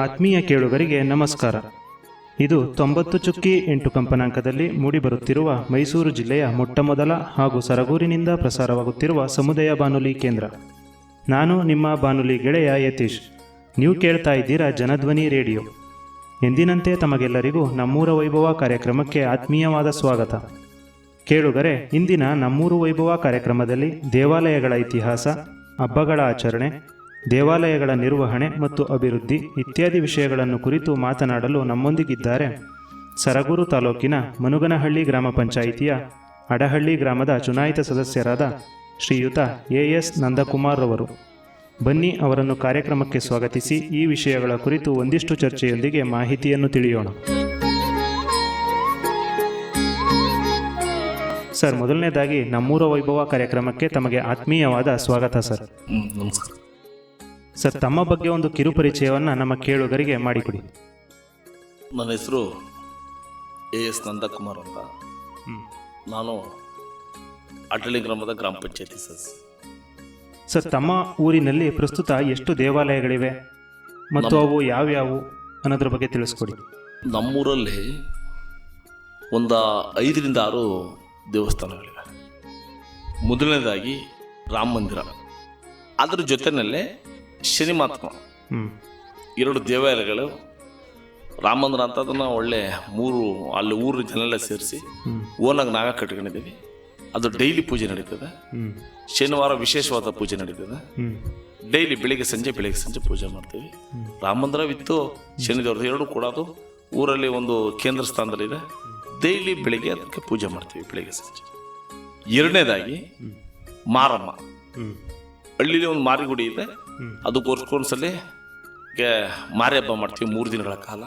ಆತ್ಮೀಯ ಕೇಳುಗರಿಗೆ ನಮಸ್ಕಾರ. ಇದು ತೊಂಬತ್ತು ಚುಕ್ಕಿ ಎಂಟು ಕಂಪನಾಂಕದಲ್ಲಿ ಮೂಡಿಬರುತ್ತಿರುವ ಮೈಸೂರು ಜಿಲ್ಲೆಯ ಮೊಟ್ಟಮೊದಲ ಹಾಗೂ ಸರಗೂರಿನಿಂದ ಪ್ರಸಾರವಾಗುತ್ತಿರುವ ಸಮುದಾಯ ಬಾನುಲಿ ಕೇಂದ್ರ. ನಾನು ನಿಮ್ಮ ಬಾನುಲಿ ಗೆಳೆಯ ಯತೀಶ್. ನೀವು ಕೇಳ್ತಾ ಇದ್ದೀರಾ ಜನಧ್ವನಿ ರೇಡಿಯೋ. ಎಂದಿನಂತೆ ತಮಗೆಲ್ಲರಿಗೂ ನಮ್ಮೂರ ವೈಭವ ಕಾರ್ಯಕ್ರಮಕ್ಕೆ ಆತ್ಮೀಯವಾದ ಸ್ವಾಗತ. ಕೇಳುಗರೆ, ಇಂದಿನ ನಮ್ಮೂರು ವೈಭವ ಕಾರ್ಯಕ್ರಮದಲ್ಲಿ ದೇವಾಲಯಗಳ ಇತಿಹಾಸ, ಹಬ್ಬಗಳ ಆಚರಣೆ ದೇವಾಲಯಗಳ ನಿರ್ವಹಣೆ ಮತ್ತು ಅಭಿವೃದ್ಧಿ ಇತ್ಯಾದಿ ವಿಷಯಗಳನ್ನು ಕುರಿತು ಮಾತನಾಡಲು ನಮ್ಮೊಂದಿಗಿದ್ದಾರೆ. ಸರಗೂರು ತಾಲೂಕಿನ ಮನುಗನಹಳ್ಳಿ ಗ್ರಾಮ ಪಂಚಾಯಿತಿಯ ಅಡಹಳ್ಳಿ ಗ್ರಾಮದ ಚುನಾಯಿತ ಸದಸ್ಯರಾದ ಶ್ರೀಯುತ ಎ ಎಸ್ ನಂದಕುಮಾರ್ ರವರು. ಬನ್ನಿ ಅವರನ್ನು ಕಾರ್ಯಕ್ರಮಕ್ಕೆ ಸ್ವಾಗತಿಸಿ ಈ ವಿಷಯಗಳ ಕುರಿತು ಒಂದಿಷ್ಟು ಚರ್ಚೆಯೊಂದಿಗೆ ಮಾಹಿತಿಯನ್ನು ತಿಳಿಯೋಣ. ಸರ್, ಮೊದಲನೇದಾಗಿ ನಮ್ಮೂರ ವೈಭವ ಕಾರ್ಯಕ್ರಮಕ್ಕೆ ತಮಗೆ ಆತ್ಮೀಯವಾದ ಸ್ವಾಗತ ಸರ್. ನಮಸ್ಕಾರ. ಸರ್ ತಮ್ಮ ಬಗ್ಗೆ ಒಂದು ಕಿರುಪರಿಚಯವನ್ನು ನಮ್ಮ ಕೇಳುಗರಿಗೆ ಮಾಡಿಕೊಡಿ. ನನ್ನ ಹೆಸರು ಎ ಎಸ್ ನಂದಕುಮಾರ್ ಅಂತ. ನಾನು ಅಟಳಿ ಗ್ರಾಮದ ಗ್ರಾಮ ಪಂಚಾಯತಿ ಸದಸ್ಯ. ಸರ್ ತಮ್ಮ ಊರಿನಲ್ಲಿ ಪ್ರಸ್ತುತ ಎಷ್ಟು ದೇವಾಲಯಗಳಿವೆ? ಮತ್ತು ಅವು ಯಾವ್ಯಾವು ಅನ್ನೋದ್ರ ಬಗ್ಗೆ ತಿಳಿಸ್ಕೊಡಿ. ನಮ್ಮೂರಲ್ಲಿ ಒಂದು ಐದರಿಂದ ಆರು ದೇವಸ್ಥಾನಗಳಿವೆ. ಮೊದಲನೇದಾಗಿ ರಾಮ ಮಂದಿರ. ಅದರ ಜೊತೆಯಲ್ಲೇ ಶನಿ ಮಹಾತ್ಮ ಹ್ಞೂ ಎರಡು ದೇವಾಲಯಗಳು ರಾಮಂದ್ರ ಮಂದಿರ ಅಂತ ಅದನ್ನು ಒಳ್ಳೆ ಮೂರು ಅಲ್ಲಿ ಊರು ಜನೆಲ್ಲ ಸೇರಿಸಿ ಓನಾಗಿ ನಾವೇ ಕಟ್ಕೊಂಡಿದ್ದೀವಿ. ಅದು ಡೈಲಿ ಪೂಜೆ ನಡೀತದೆ. ಶನಿವಾರ ವಿಶೇಷವಾದ ಪೂಜೆ ನಡೀತದೆ. ಡೈಲಿ ಬೆಳಿಗ್ಗೆ ಸಂಜೆ ಬೆಳಿಗ್ಗೆ ಸಂಜೆ ಪೂಜೆ ಮಾಡ್ತೀವಿ. ರಾಮಂದ್ರ ಮಂದಿರ ವಿತ್ತು ಶನಿ ದೇವ್ರದ್ದು ಎರಡು ಕೂಡ ಅದು. ಊರಲ್ಲಿ ಒಂದು ಕೇಂದ್ರ ಸ್ಥಾನದಲ್ಲಿದೆ ಡೈಲಿ ಬೆಳಿಗ್ಗೆ ಅದಕ್ಕೆ ಪೂಜೆ ಮಾಡ್ತೀವಿ ಬೆಳಿಗ್ಗೆ ಸಂಜೆ. ಎರಡನೇದಾಗಿ ಮಾರಮ್ಮ. ಹಳ್ಳಿಲಿ ಒಂದು ಮಾರಿಗುಡಿ ಇದೆ. ಅದು ವರ್ಷಕ್ಕೊಂದ್ಸಲಿ ಗೆ ಮಾರಿ ಹಬ್ಬ ಮಾಡ್ತೀವಿ ಮೂರು ದಿನಗಳ ಕಾಲ.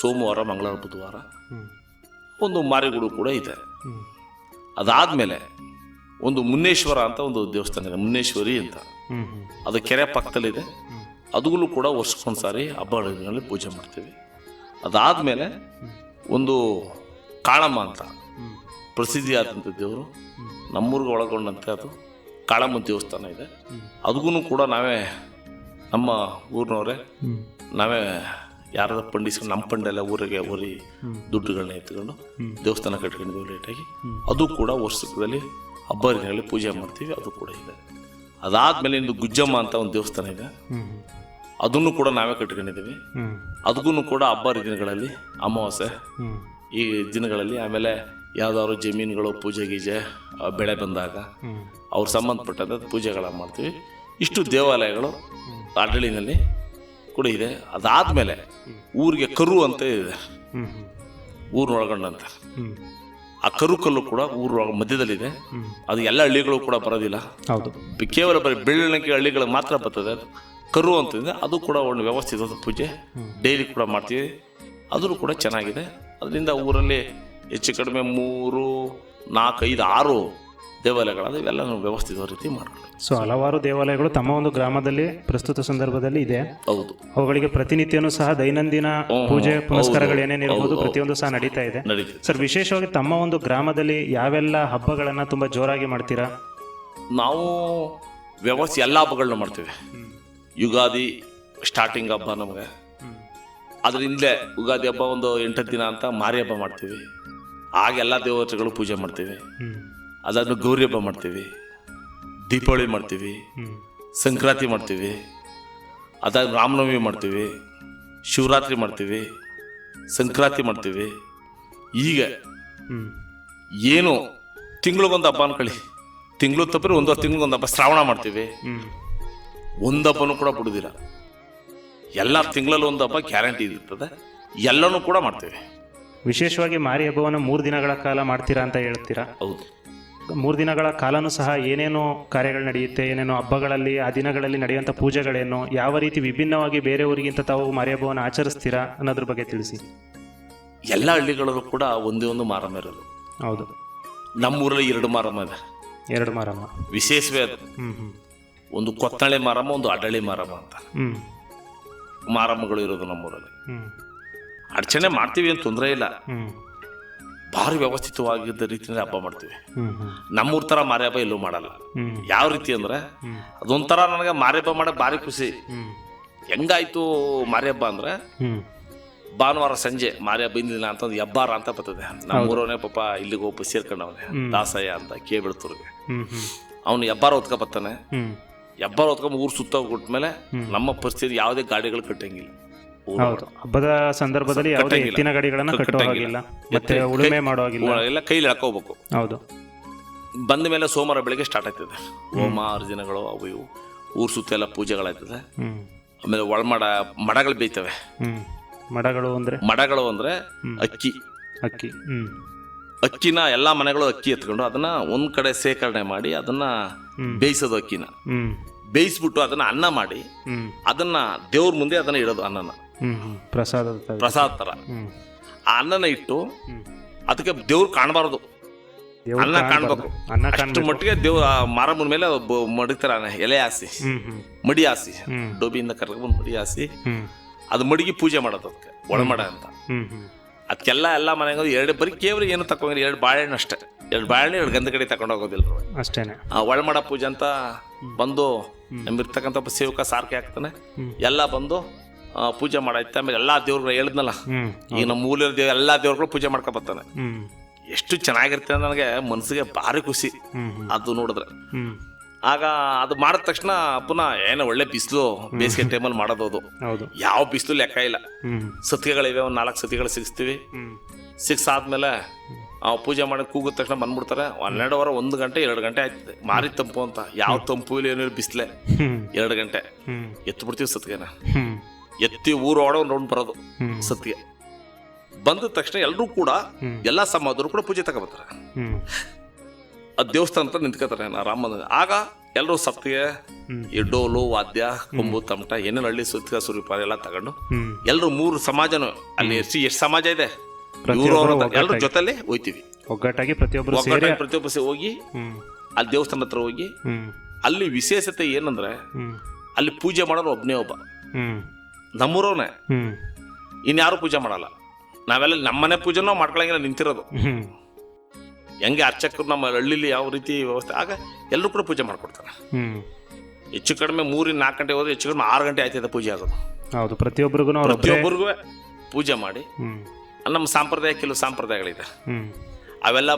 ಸೋಮವಾರ, ಮಂಗಳವಾರ, ಬುಧವಾರ. ಒಂದು ಮಾರಿಗುಡು ಕೂಡ ಇದೆ. ಅದಾದ್ಮೇಲೆ ಒಂದು ಮುನ್ನೇಶ್ವರ ಅಂತ ಒಂದು ದೇವಸ್ಥಾನ ಇದೆ, ಮುನ್ನೇಶ್ವರಿ ಅಂತ. ಅದು ಕೆರೆ ಪಕ್ಕದಲ್ಲಿದೆ. ಅದುಗಳು ಕೂಡ ವರ್ಷಕ್ಕೊಂದ್ಸಾರಿ ಹಬ್ಬಗಳಲ್ಲಿ ಪೂಜೆ ಮಾಡ್ತೀವಿ. ಅದಾದಮೇಲೆ ಒಂದು ಕಾಳಮ್ಮ ಅಂತ. ಪ್ರಸಿದ್ಧಿಯಾದಂಥ ದೇವರು. ನಮ್ಮೂರಿಗೆ ಒಳಗೊಂಡಂತೆ ಅದು ಕಾಳಮ್ಮ ದೇವಸ್ಥಾನ ಇದೆ. ಅದಗೂ ಕೂಡ ನಾವೇ ನಮ್ಮ ಊರಿನವ್ರೆ ನಾವೇ ಯಾರದ ಪಂಡಿಸ್ಕೊಂಡು ನಮ್ಮ ಪಂಡೆಲ್ಲ ಊರಿಗೆ ಊರಿ ದುಡ್ಡುಗಳನ್ನ ಎತ್ಕೊಂಡು ದೇವಸ್ಥಾನ ಕಟ್ಕೊಂಡಿದ್ದೀವಿ ಲೇಟಾಗಿ ಅದು ಕೂಡ ವರ್ಷದಲ್ಲಿ ಹಬ್ಬ ಹರಿದಿನಗಳಲ್ಲಿ ಪೂಜೆ ಮಾಡ್ತೀವಿ ಅದು ಕೂಡ ಇದೆ. ಅದಾದ್ಮೇಲೆ ಇಂದು ಗುಜ್ಜಮ್ಮ ಅಂತ ಒಂದು ದೇವಸ್ಥಾನ ಇದೆ. ಅದನ್ನು ಕೂಡ ನಾವೇ ಕಟ್ಕೊಂಡಿದ್ದೀವಿ. ಅದಕ್ಕೂ ಕೂಡ ಹಬ್ಬ ಹರಿದಿನಗಳಲ್ಲಿ ಅಮಾವಾಸ್ಯೆ ಈ ದಿನಗಳಲ್ಲಿ ಆಮೇಲೆ ಯಾವ್ದಾದ್ರು ಜಮೀನುಗಳು ಪೂಜೆ ಗೀಜೆ ಬೆಳೆ ಬಂದಾಗ ಅವ್ರ ಸಂಬಂಧಪಟ್ಟಂತ ಪೂಜೆಗಳ ಪೂಜೆಗಳನ್ನ ಮಾಡ್ತೀವಿ. ಇಷ್ಟು ದೇವಾಲಯಗಳು ಆಡಳಿನಲ್ಲಿ ಕೂಡ ಇದೆ. ಅದಾದಮೇಲೆ ಊರಿಗೆ ಕರು ಅಂತ ಇದೆ. ಹ್ಞೂ ಆ ಕರು ಕಲ್ಲು ಕೂಡ ಊರ ಮಧ್ಯದಲ್ಲಿದೆ. ಅದು ಎಲ್ಲ ಹಳ್ಳಿಗಳು ಕೂಡ ಬರೋದಿಲ್ಲ. ಹೌದು. ಕೇವಲ ಬರೀ ಬೆಳ್ಳಣಿಕೆ ಹಳ್ಳಿಗಳು ಮಾತ್ರ ಬರ್ತದೆ. ಕರು ಅಂತಿದೆ. ಅದು ಕೂಡ ಒಂದು ವ್ಯವಸ್ಥಿತವಾದ ಪೂಜೆ. ಡೈಲಿ ಕೂಡ ಮಾಡ್ತೀವಿ. ಅದೂ ಕೂಡ ಚೆನ್ನಾಗಿದೆ. ಅದರಿಂದ ಊರಲ್ಲಿ ಹೆಚ್ಚು ಕಡಿಮೆ ಮೂರು ನಾಲ್ಕು ಐದು ಆರು ದೇವಾಲಯಗಳಾದ ಇವೆಲ್ಲ ನಾವು ವ್ಯವಸ್ಥಿತ ರೀತಿ ಮಾಡ್ಕೊಂಡು ಸೊ ಹಲವಾರು ದೇವಾಲಯಗಳು ತಮ್ಮ ಒಂದು ಗ್ರಾಮದಲ್ಲಿ ಪ್ರಸ್ತುತ ಸಂದರ್ಭದಲ್ಲಿ ಇದೆ. ಹೌದು. ಅವುಗಳಿಗೆ ಪ್ರತಿನಿತ್ಯನೂ ಸಹ ದೈನಂದಿನ ಪೂಜೆ ಪುನಸ್ಕಾರಗಳು ಏನೇನು ಇರಬಹುದು ಪ್ರತಿಯೊಂದು ಸಹ ನಡೀತಾ ಇದೆ. ಸರ್ ವಿಶೇಷವಾಗಿ ತಮ್ಮ ಒಂದು ಗ್ರಾಮದಲ್ಲಿ ಯಾವೆಲ್ಲ ಹಬ್ಬಗಳನ್ನ ತುಂಬಾ ಜೋರಾಗಿ ಮಾಡ್ತೀರಾ? ನಾವು ವ್ಯವಸ್ಥೆ ಎಲ್ಲ ಹಬ್ಬಗಳನ್ನ ಮಾಡ್ತೀವಿ. ಯುಗಾದಿ ಸ್ಟಾರ್ಟಿಂಗ್ ಹಬ್ಬ ನಮಗೆ. ಅದರಿಂದಲೇ ಯುಗಾದಿ ಹಬ್ಬ ಒಂದು ಎಂಟತ್ತು ದಿನ ಅಂತ ಮಾರಿ ಹಬ್ಬ ಮಾಡ್ತೀವಿ. ಆಗ ಎಲ್ಲ ದೇವತೆಗಳು ಪೂಜೆ ಮಾಡ್ತೀವಿ. ಅದಾದ್ಮೇಲೆ ಗೌರಿ ಹಬ್ಬ ಮಾಡ್ತೀವಿ ದೀಪಾವಳಿ ಮಾಡ್ತೀವಿ ಸಂಕ್ರಾಂತಿ ಮಾಡ್ತೀವಿ ಅದಾದ ರಾಮನವಮಿ ಮಾಡ್ತೀವಿ ಶಿವರಾತ್ರಿ ಮಾಡ್ತೀವಿ ಸಂಕ್ರಾಂತಿ ಮಾಡ್ತೀವಿ. ಈಗ ಏನು ತಿಂಗಳಿಗೊಂದು ಹಬ್ಬ ಅನ್ಕೊಳ್ಳಿ. ತಿಂಗಳು ತಪ್ಪರೆ ಒಂದು ತಿಂಗಳಿಗೊಂದು ಹಬ್ಬ ಶ್ರಾವಣ ಮಾಡ್ತೀವಿ. ಒಂದು ಹಬ್ಬನೂ ಕೂಡ ಬಿಡುದಿಲ್ಲ. ಎಲ್ಲ ತಿಂಗಳಲ್ಲಿ ಒಂದು ಹಬ್ಬ ಗ್ಯಾರಂಟಿ ಇರ್ತದೆ. ಎಲ್ಲನೂ ಕೂಡ ಮಾಡ್ತೇವೆ. ವಿಶೇಷವಾಗಿ ಮಾರಿ ಹಬ್ಬವನ್ನು ಮೂರು ದಿನಗಳ ಕಾಲ ಮಾಡ್ತೀರಾ ಅಂತ ಹೇಳ್ತೀರಾ? ಹೌದು. ಮೂರು ದಿನಗಳ ಕಾಲನೂ ಸಹ ಏನೇನು ಕಾರ್ಯಗಳು ನಡೆಯುತ್ತೆ ಏನೇನು ಹಬ್ಬಗಳಲ್ಲಿ ಆ ದಿನಗಳಲ್ಲಿ ನಡೆಯುವಂಥ ಪೂಜೆಗಳೇನು ಯಾವ ರೀತಿ ವಿಭಿನ್ನವಾಗಿ ಬೇರೆ ಊರಿಗಿಂತ ತಾವು ಮಾರಿ ಹಬ್ಬವನ್ನು ಆಚರಿಸ್ತೀರಾ ಅನ್ನೋದ್ರ ಬಗ್ಗೆ ತಿಳಿಸಿ. ಎಲ್ಲ ಹಳ್ಳಿಗಳಲ್ಲೂ ಕೂಡ ಒಂದೇ ಒಂದು ಮಾರಮ್ಮ ಇರೋದು. ಹೌದು. ನಮ್ಮೂರಲ್ಲಿ ಎರಡು ಮಾರಮ್ಮ ಇದೆ. ಎರಡು ಮಾರಮ್ಮ. ವಿಶೇಷವೇ ಅದು. ಹ್ಮ್ ಹ್ಮ್. ಒಂದು ಕೊತ್ತಳೆ ಮಾರಮ್ಮ ಒಂದು ಅಡಳಿ ಮಾರಮ್ಮ ಅಂತ. ಹ್ಮ್. ಮಾರಮ್ಮಗಳು ಇರೋದು ನಮ್ಮೂರಲ್ಲಿ. ಹ್ಮ್. ಅಡಚಣೆ ಮಾಡ್ತೀವಿ ಅಂತ ತೊಂದರೆ ಇಲ್ಲ. ಹ್ಮ್. ಭಾರಿ ವ್ಯವಸ್ಥಿತವಾಗಿದ್ದ ರೀತಿಯಲ್ಲಿ ಹಬ್ಬ ಮಾಡ್ತೀವಿ. ನಮ್ಮೂರ ಥರ ಮಾರಿ ಹಬ್ಬ ಎಲ್ಲೂ ಮಾಡಲ್ಲ. ಯಾವ ರೀತಿ ಅಂದ್ರೆ ಅದೊಂಥರ ನನಗೆ ಮಾರಿ ಹಬ್ಬ ಮಾಡಕ್ಕೆ ಭಾರಿ ಖುಷಿ. ಹೆಂಗಾಯ್ತು ಮಾರಿ ಹಬ್ಬ ಅಂದ್ರೆ ಭಾನುವಾರ ಸಂಜೆ ಮಾರಿ ಹಬ್ಬ ಇಂದಿನ ಅಂತ ಒಂದು ಹೆಬ್ಬಾರ ಅಂತ ಬರ್ತದೆ. ನಮ್ಮ ಊರವನೇ ಪಾಪ ಇಲ್ಲಿಗೆ ಒಬ್ಬ ಸೇರ್ಕೊಂಡವನೇ ದಾಸಯ್ಯ ಅಂತ ಕೇಬಿಡ್ತೂರ್ಗೆ ಹ್ಮ್ ಹ್ಮ್. ಅವನು ಹೆಬ್ಬಾರ ಹೊತ್ಕೊ ಬರ್ತಾನೆ ಹೆಬ್ಬಾರ ಹೊತ್ಕೊಂಡ್ ಊರು ಸುತ್ತ ಮೇಲೆ ನಮ್ಮ ಪರಿಸ್ಥಿತಿ ಯಾವುದೇ ಗಾಡಿಗಳು ಕಟ್ಟಂಗಿಲ್ಲ. ಹೌದು. ಹಬ್ಬದ ಸಂದರ್ಭದಲ್ಲಿ ಯಾವುದೇ. ಎತ್ತಿನ ಗಾಡಿಗಳನ್ನ ಕಟ್ಟೋ. ಹಾಗಿಲ್ಲ. ಮತ್ತೆ ಉಳುಮೆ ಮಾಡೋ ಹಾಗಿಲ್ಲ. ಎಲ್ಲ ಕೈಲಿ ಹಾಕೋಬೇಕು. ಹೌದು. ಬಂದ ಮೇಲೆ ಸೋಮವಾರ ಬೆಳಿಗ್ಗೆ ಸ್ಟಾರ್ಟ್ ಆಗ್ತದೆ. ಹೋಮ. ಅರ್ಜುನಗಳು ಅವು ಇವು. ಊರ್ ಸುತ್ತ ಎಲ್ಲ ಪೂಜೆಗಳಾಯ್ತದೆ ಹ್ಮ್. ಆಮೇಲೆ ಒಳಮಡ ಮಡಗಳು ಬೇಯ್ತವೆ ಮಡಗಳು ಅಂದ್ರೆ? ಮಡಗಳು ಅಂದ್ರೆ ಅಕ್ಕಿ. ಅಕ್ಕಿ. ಅಕ್ಕಿನ ಎಲ್ಲಾ ಮನೆಗಳು ಅಕ್ಕಿ ಎತ್ಕೊಂಡು ಅದನ್ನ ಒಂದ್ ಕಡೆ ಶೇಖರಣೆ ಮಾಡಿ ಅದನ್ನ. ಬೇಯಿಸೋದು ಅಕ್ಕಿನ. ಬೇಯಿಸ್ಬಿಟ್ಟು ಅದನ್ನ ಅನ್ನ ಮಾಡಿ ಅದನ್ನ ದೇವ್ರ ಮುಂದೆ ಅದನ್ನ ಇಡೋದು ಅನ್ನನ. ಪ್ರಸಾದ ತರ. ಹ್ಮ್. ಆ ಅನ್ನನ ಇಟ್ಟು ಅದಕ್ಕೆ ದೇವ್ರು ಕಾಣಬಾರದು. ಅನ್ನ. ಕಾಣ್ಬೇಕು. ಅಷ್ಟು ಮಟ್ಟಿಗೆ ದೇವ್ರ ಮಾರಮ್ಮನ ಮೇಲೆ ಒಬ್ಬ ಮಡಗ್ತಾರ ಎಲೆ ಹಾಸಿ. ಮಡಿ ಹಾಸಿ. ಡೋಬಿಯಿಂದ ಕರ್ಕೊಂಡ್ಬಂದು ಮಡಿ ಹಾಸಿ. ಅದು ಮಡಿಗೆ ಪೂಜೆ ಮಾಡೋದು ಅದಕ್ಕೆ ಒಳಮಡ ಅಂತ. ಅದಕ್ಕೆಲ್ಲ ಎಲ್ಲ ಮನೆಗೆ ಎರಡು ಬರೀ ಕೇವಲ ಏನು ತಗೊಂಡಿಲ್ಲ ಎರಡು ಬಾಳೆಹಣ್ಣು ಅಷ್ಟೇ. ಎರಡು ಬಾಳೆಹಣ್ಣು ಎರಡು ಗಂಧ ಕಡೆ ತಗೊಂಡು ಹೋಗೋದಿಲ್ಲ ಅಷ್ಟೇನೆ. ಆ ಒಳಮಡ ಪೂಜೆ ಅಂತ ಬಂದು ನಮ್ಮಿರ್ತಕ್ಕಂಥ ಸೇವಕ ಸಾರ್ಕೆ ಹಾಕ್ತಾನೆ. ಎಲ್ಲ ಬಂದು ಪೂಜೆ ಮಾಡಾಯ್ತು. ಆಮೇಲೆ ಎಲ್ಲಾ ದೇವ್ರುಗಳು ಹೇಳಿದ್ನಲ್ಲ. ಈಗ ನಮ್ಮ ಮೂಲ ದೇವ ಎಲ್ಲ ದೇವ್ರುಗಳು ಪೂಜೆ ಮಾಡ್ಕೊ ಬರ್ತಾನೆ. ಎಷ್ಟು ಚೆನ್ನಾಗಿರುತ್ತೆ ಅಂದ್ರೆ ನನಗೆ ಮನಸ್ಸಿಗೆ ಭಾರಿ ಖುಷಿ. ಅದು ನೋಡಿದ್ರೆ. ಆಗ ಅದು ಮಾಡಿದ ತಕ್ಷಣ ಪುನಃ ಏನೋ ಒಳ್ಳೆ ಬಿಸಿಲು ಬೇಸಿಗೆ ಟೈಮಲ್ಲಿ ಮಾಡೋದು ಅದು. ಯಾವ ಬಿಸಿಲು ಲೆಕ್ಕ ಇಲ್ಲ. ಸತಿಗೆಗಳಿವೆ ಒಂದು ನಾಲ್ಕು ಸತಿಗಳು ಸಿಗಿಸ್ತೀವಿ. ಸಿಗ್ಸಾದ್ಮೇಲೆ ಸಿಕ್ಸ್ ಆದ್ಮೇಲೆ ಆ ಪೂಜೆ ಮಾಡಿ ಕೂಗಿದ ತಕ್ಷಣ ಬಂದ್ಬಿಡ್ತಾರೆ. ಹನ್ನೆರಡು ವಾರ ಒಂದು ಗಂಟೆ ಎರಡು ಗಂಟೆ ಆಯ್ತದೆ. ಮಾರಿ ತಂಪು ಅಂತ. ಯಾವ ತಂಪು ಇಲ್ಲ ಏನಿಲ್ಲ ಬಿಸಿಲೆ. ಎರಡು ಗಂಟೆ. ಎತ್ತು ಬಿಡ್ತೀವಿ ಸತ್ಗೆನ. ಎತ್ತಿ ಊರು ಒಳ ಒಂದು ರೌಂಡ್ ಬರೋದು ಸತ್ಯ. ಬಂದ ತಕ್ಷಣ ಎಲ್ಲರೂ ಕೂಡ ಎಲ್ಲಾ ಸಮಾಜರು ಕೂಡ ಪೂಜೆ ತಗೋಬತ್ತಾರೆ. ಆ ದೇವಸ್ಥಾನ ಅಂತ ನಿಂತ್ಕೋತಾರೆ ನಾ ರಾಮನ ಆಗ ಎಲ್ಲರೂ ಸತ್ತಿಗೆ. ಈ ಡೋಲು ವಾದ್ಯ ಕೊಂಬು ತಮಟ ಏನೇನು ಹಳ್ಳಿ ಸುತ್ತ ಸುರಿಪಾರ ಎಲ್ಲ ತಗೊಂಡು ಎಲ್ರು ಎಲ್ಲರೂ ಮೂರು ಸಮಾಜನು ಅಲ್ಲಿ ಎಷ್ಟು ಎಷ್ಟು ಸಮಾಜ ಇದೆ? ಪ್ರತಿಯೊಬ್ಬರು ಎಲ್ಲರೂ. ಜೊತೆಲಿ ಹೋಯ್ತೀವಿ. ಒಗ್ಗಟ್ಟಾಗಿ ಪ್ರತಿಯೊಬ್ಬರು ಸೇರಿ ಒಗ್ಗಟ್ಟಾಗಿ ಪ್ರತಿಯೊಬ್ಬ ಸೇ- ಹೋಗಿ ಅಲ್ಲಿ ದೇವಸ್ಥಾನ ಹತ್ರ ಹೋಗಿ ಅಲ್ಲಿ ವಿಶೇಷತೆ ಏನಂದ್ರೆ ಅಲ್ಲಿ ಪೂಜೆ ಮಾಡೋರು ಒಬ್ಬನೇ ಒಬ್ಬ. ನಮ್ಮೂರವನೇ. ಇನ್ಯಾರು ಪೂಜೆ ಮಾಡಲ್ಲ. ನಾವೆಲ್ಲ ನಮ್ಮನೆ ಪೂಜೆನೂ ಮಾಡ್ಕೊಳಂಗಿಲ್ಲ ನಿಂತಿರೋದು. ಹೆಂಗೆ ಅರ್ಚಕರು ನಮ್ಮ ಹಳ್ಳಿಲಿ ಯಾವ ರೀತಿ ವ್ಯವಸ್ಥೆ ಆಗ ಎಲ್ಲರೂ ಕೂಡ ಪೂಜೆ ಮಾಡ್ಕೊಡ್ತಾರೆ. ಹೆಚ್ಚು ಕಡಿಮೆ ಮೂರಿಂದ ನಾಲ್ಕು ಗಂಟೆ ಹೋದ್ರೆ ಹೆಚ್ಚು ಕಡಿಮೆ ಆರು ಗಂಟೆ ಆಯ್ತದೆ ಪೂಜೆ ಆಗೋದು. ಹೌದು ಪ್ರತಿಯೊಬ್ಬರಿಗೂ ಪ್ರತಿಯೊಬ್ಬರಿಗೂ ಪೂಜೆ ಮಾಡಿ. ನಮ್ಮ ಸಾಂಪ್ರದಾಯ ಕೆಲವು ಸಂಪ್ರದಾಯಗಳಿದೆ. ಅವೆಲ್ಲ